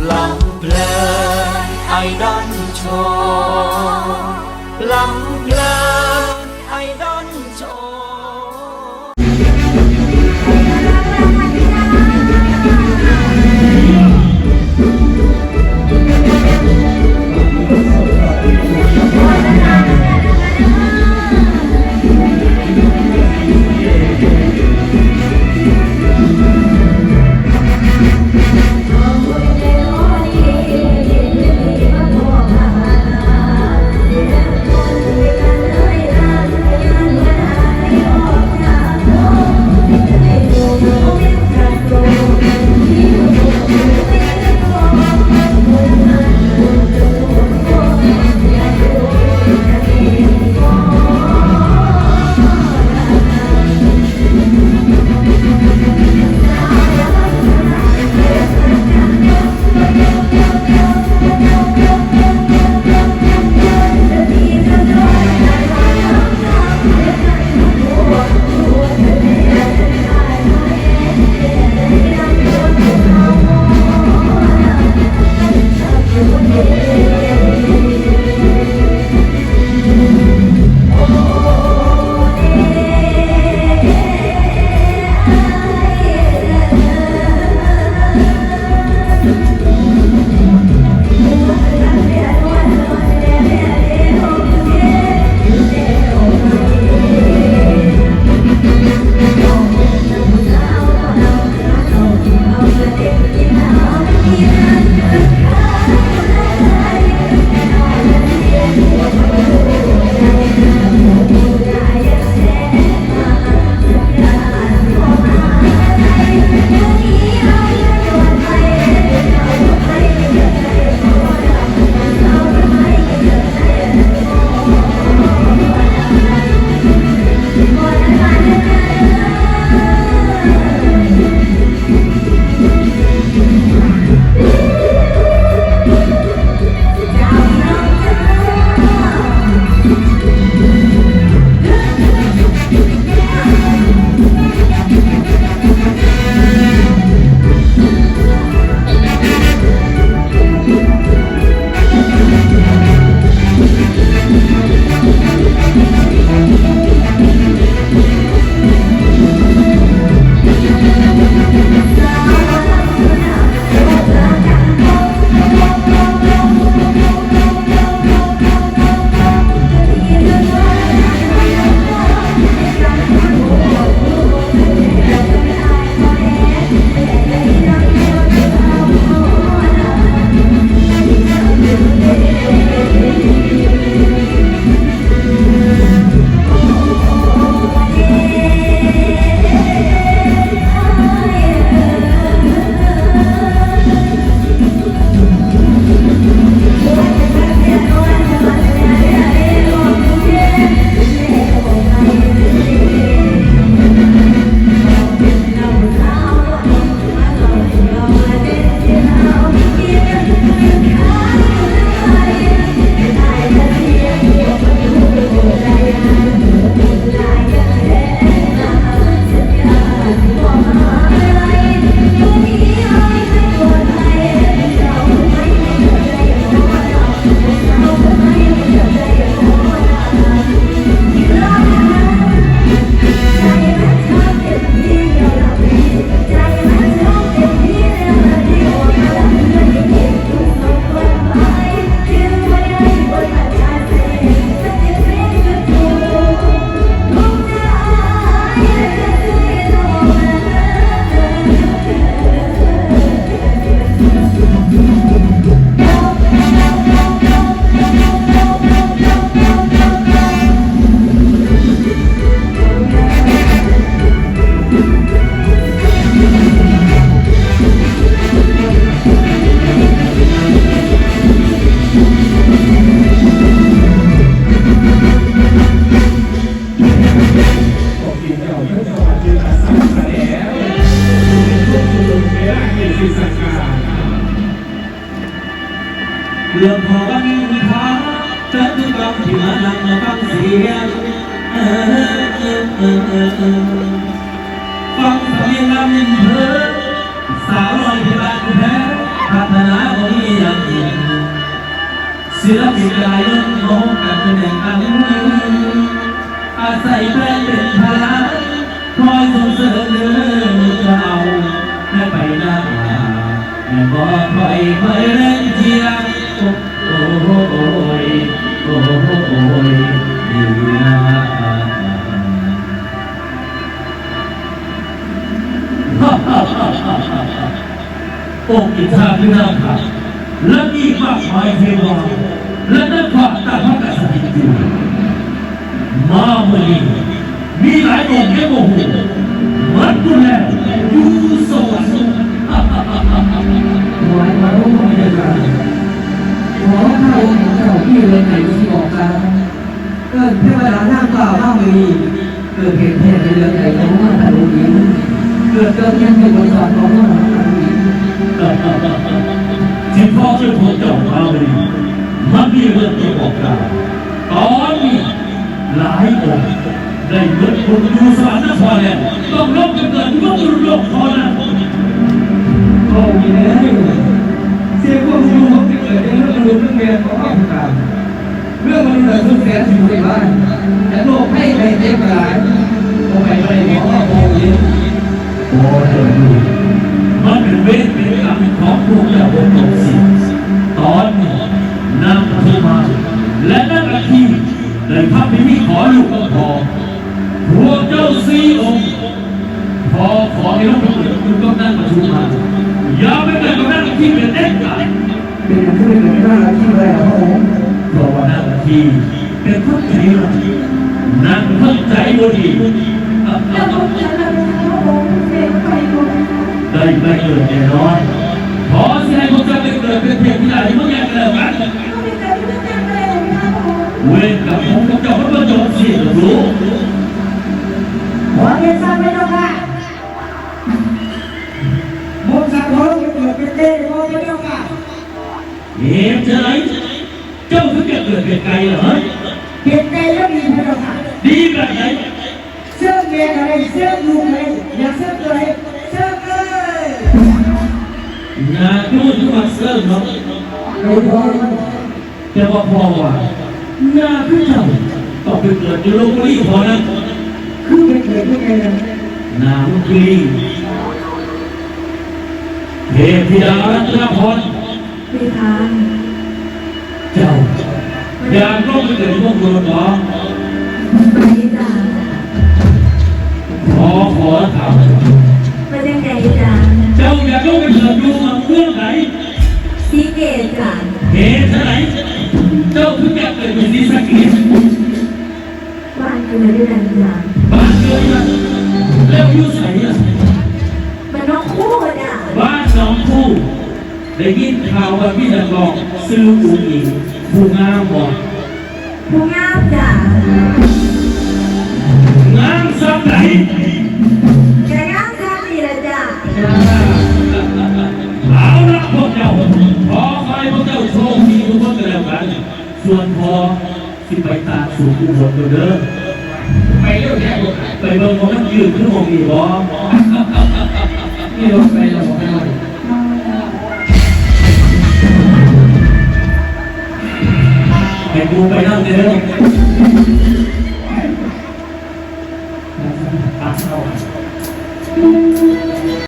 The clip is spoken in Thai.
lắm lên ai đón cho lắm lên ai đón cho เรื่องพอวันนี้มีพาเธอทุกคำที่มานั่งฟังเสียงฟังเสียงน้ำยิ่งเธอสาวลอยที่บ้านแพ้พัฒนาบ่มีอยัางอื่นศิลปินหลายล้นโลกกันเป็นแห่งอันอาศัยแพลงเป็นพลังคอยส่งเสริมเนื้อมือเอาให้ไปหน้าแม่บอกคอยคอยเล่นเทีย โอ้โอ้ยโอ้โอ้ยดีนะองค์อินาพินาครับและมีมากมายเทวาและนักพรตตาพระกษัตริย์อยู่มาเมื่อนี้มีหลายองค์แค่โมโหีเกิดเหตุแท้ในเรื่องใดของพระธนุญิงเกิดเกิดยังเป็นบทสอนของพระธนุญิงที่พ่อเจ้าของเจ้ามาเมื่อนี้มันมีเรื่องที่บอกกล่าวตอนนี้หลายองค์ได้เกิดคนอยู่สวรรค์นครแล้วต้องลบกันเกิดยกรุโลกพอนะโอ้ยเนี่ยเสียความรู้ของที่เกิดในเรื่องมนุษย์เรื่องเมียของพระพุทธ เรื่องมันเรื่องสุดแสนอยู่ในบ้านแต่โลกให้ใครเจ็บหลายโอ้ไปไปหมอโอ้ยโอ้เจ้าดูมันเป็นเวทเป็นกรรมของพวกเจ้าบนโลกสิตอนนี้นางปฐุมา และนางอาคีได้พักพิมีขออยู่ก็พอพวกเจ้าสี่องค์พอขอให้ลูกเกิดคุณก็นั่งปฐุมมาอย่าไปเกิดกับนางอาคีเป็นเด็กขาดเป็นผู้เป็นหน้าที่แรกพระอง ค์เพราวนางอาคีเป็นคนใจร้ายนางข้าใจบดีได้ไม่เกิดแน่นอนขอแสดงความจำเป็นเกิดเป็นเพียงที่ไหนเมื่อไงกันแล้วกันก็มีแต่เรื่องอย่าเวรกับผมกับเจ้าพระประโยชน์สิรู้ขอเรียนทราบไม่ต้องค่ะมงสักเขาเกิดเป็นเต้โมเจ้าค่ะเหตุไฉน เจ้าถึงจะเกิดเป็นไกลเหรอเก็บใจแล้วดีพระเจ้าค่ะดีแบบไหนเสื้อเมียอะไรเสื้อลุงอะไรอย่าเสื้อตัวเองเสื้อเอ้ยงานที่มันมาเสริมเนาะโดยพอแต่ว่าพอว่าหน้าพี่เจ้าต้องไปเกิดอยู่โลกนี้พอนะคือเป็นเกิดที่ไงนะนามกีเทพธิดารัตนพรพี่ทาน เจ้าอย่ากก็ไปเกิดพวกเราหรอไปจ้าขอขอถามไปยังไงจ้าเจ้าอย่ากก็ไปเกิดอยู่เมืองไหนสีเกตจ้าเหตุไฉนเจ้าถึงอยากเกิดอยู่ที่สักเกตบ้านคือมาด้วยกันจ้าบ้านเกิดนะแล้วอยู่ใส่อะมันน้องคู่จ้าบ้านน้องคู่ได้ยินข่าวว่าพี่นักร้องซื้ออูอี ผู้งามบอกผู้งามจ้างามสักไหนแกงามทางนี่แหละจ้าเอาละพวกเจ้าขอคอยพวกเจ้าโชคดีทุกคนกันแล้วกันส่วนพอที่ไปตากสู่อุบลเด้อไปเรื่องแค่ไปเบิ่งว่ามันยืนขึ้นมองอีบ่นี่รถไปเราบอกให้ กูไปนั่งเด้อตัดเข้า